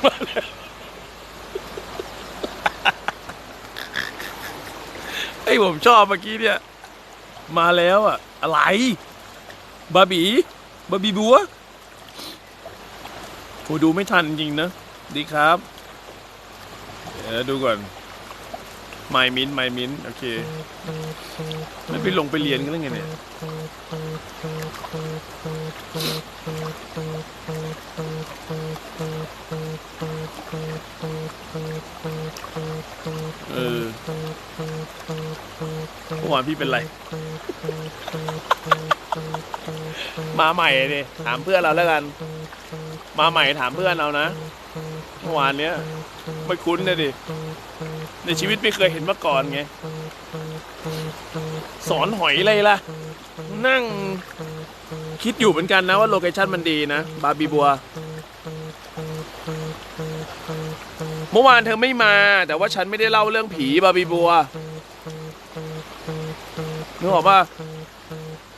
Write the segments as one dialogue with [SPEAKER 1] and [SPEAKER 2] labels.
[SPEAKER 1] ไอ้ย ผมชอบเมื่อกี้เนี่ย มาแล้วอะอะไรบาบีบาบีบัวโหดูไม่ทันจริงนะ ดีครับ เดี๋ยวดูก่อน ไมมินไมมินโอเค ไม่ไปลงไปเรียนกันแล้วไงเนี่ยเออเมื่อวานพี่เป็นไร มาใหม่ดิถามเพื่อนเราแล้วกัน มาใหม่ถามเพื่อนเรานะเมื่อวานเนี้ยไม่คุ้นเลยดิในชีวิตไม่เคยเห็นมาก่อนไง สอนหอยอะไรล่ะ นั่ง คิดอยู่เหมือนกันนะว่าโลเคชั่นมันดีนะ บาบีบัวเมื่อวานเธอไม่มา แต่ว่าฉันไม่ได้เล่าเรื่องผีบาบีบัวนึกออกป่ะ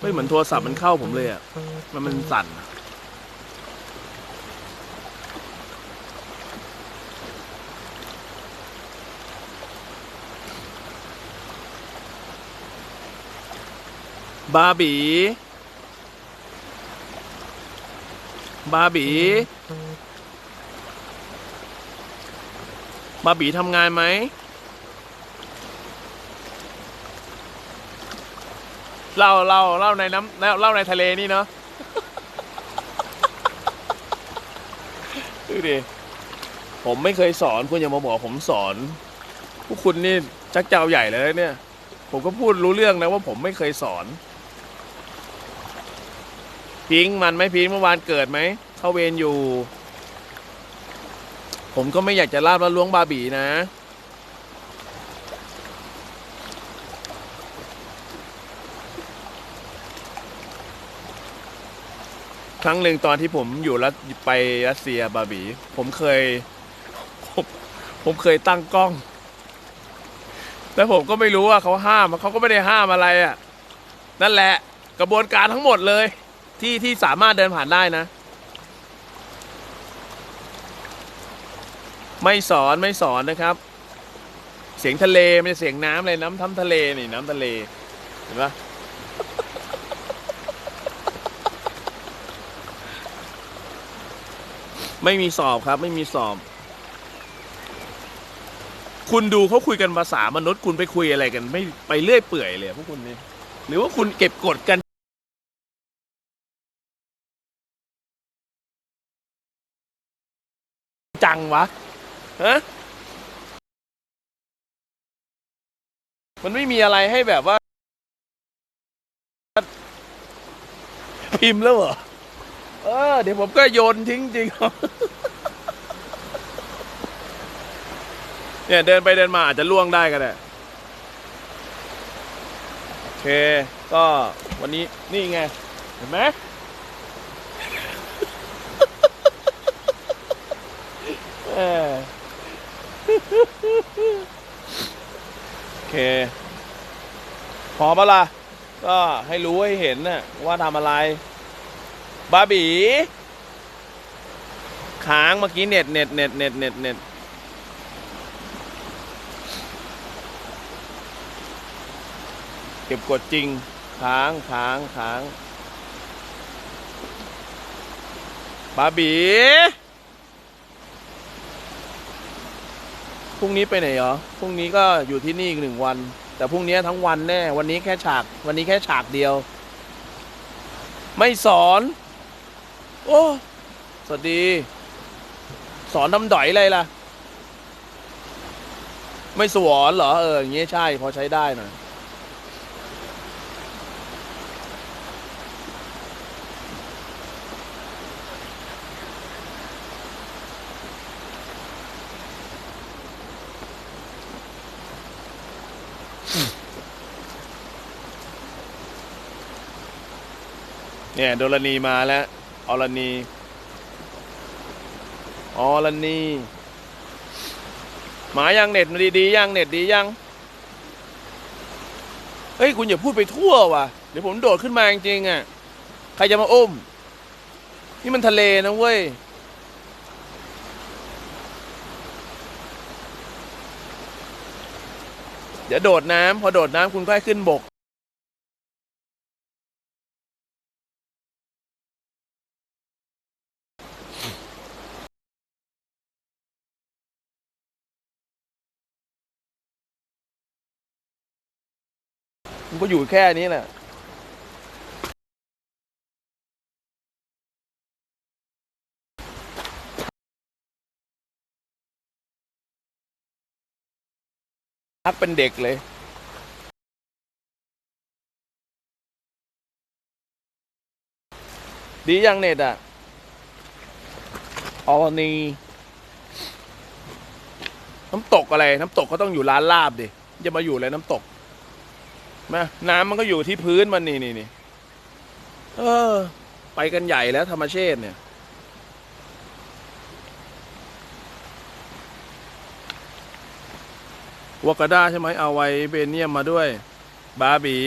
[SPEAKER 1] ไม่เหมือนโทรศัพท์มันเข้าผมเลยอะ มันมันสั่น บาบีบาบีบาบีทำงานไหม เล่าเล่าเล่าในน้ำเล่าเล่าในทะเลนี่เนาะดูดิผมไม่เคยสอนคุณอย่ามาบอกผมสอนพวกคุณนี่ชักเจ้าใหญ่เลยเนี่ย ผมก็พูดรู้เรื่องนะว่าผมไม่เคยสอน พิงค์มันไหมพิงค์เมื่อวานเกิดไหมเข้าเวรอยู่ ผมก็ไม่อยากจะลาบแล้วล้วงบาบีนะ ครั้งหนึ่งตอนที่ผมอยู่รัสไปรัสเซียบาบี ผมเคยผมผมเคยตั้งกล้องแล้วผมก็ไม่รู้ว่าเขาห้ามเขาก็ไม่ได้ห้ามอะไรอะ่ะ นั่นแหละกระบวนการทั้งหมดเลย ที่ที่สามารถเดินผ่านได้นะ ไม่สอนไม่สอนนะครับ เสียงทะเลไม่ใช่เสียงน้ำเลยน้ำทำทะเลนี่น้ำทะเลเห็นปะ ไม่มีสอบครับ ไม่มีสอบ คุณดูเขาคุยกันภาษามนุษย์คุณไปคุยอะไรกัน ไม่ไปเรื่อยเปื่อยเลยพวกคุณนี่หรือว่าคุณเก็บกดกันจังวะฮะมันไม่มีอะไรให้แบบว่า พิมพ์แล้วเหรอ เออ เดี๋ยวผมก็โยนทิ้งจริงเนี่ยเดินไปเดินมาอาจจะล่วงได้ก็ได้โอเค ก็วันนี้นี่ไง เห็นไหมโอเค พอปะล่ะ ก็ให้รู้ให้เห็นน่ะว่าทำอะไร บาบีค้างเมื่อกี้เน็ตเน็ตเน็ตเน็ตเน็ตเน็ตเก็บกดจริงค้างค้างค้างบาบีพรุ่งนี้ไปไหนเหรอพรุ่งนี้ก็อยู่ที่นี่อีกหนึ่งวัน แต่พรุ่งนี้ทั้งวันแน่ วันนี้แค่ฉาก วันนี้แค่ฉากเดียว ไม่สอน โอ้ สวัสดี สอนดำดอยอะไรล่ะ ไม่สวนเหรอ เออ อย่างเงี้ยใช่ พอใช้ได้หน่อยเนี่ยโดรณีมาแล้ว อรณีอรณีหมายังเน็ตดีดีๆยังเน็ตดียังเฮ้ยคุณอย่าพูดไปทั่วว่ะเดี๋ยวผมโดดขึ้นมาจริงๆอะใครจะมาอุ้มนี่มันทะเลนะเว้ยเดี๋ยวโดดน้ำพอโดดน้ำคุณก็ให้ขึ้นบก มันก็อยู่แค่นี้แหละพักเป็นเด็กเลย ดียังเน็ตอะออนีน้ำตกอะไร น้ำตกก็ต้องอยู่ร้านลาบดิจะมาอยู่อะไรน้ำตก นะน้ำมันก็อยู่ที่พื้นมันนี่นี่นี่เออ ไปกันใหญ่แล้วธรรมเชษเนี่ย วากาด้าใช่ไหมเอาไว้เบเนียมมาด้วย บาบี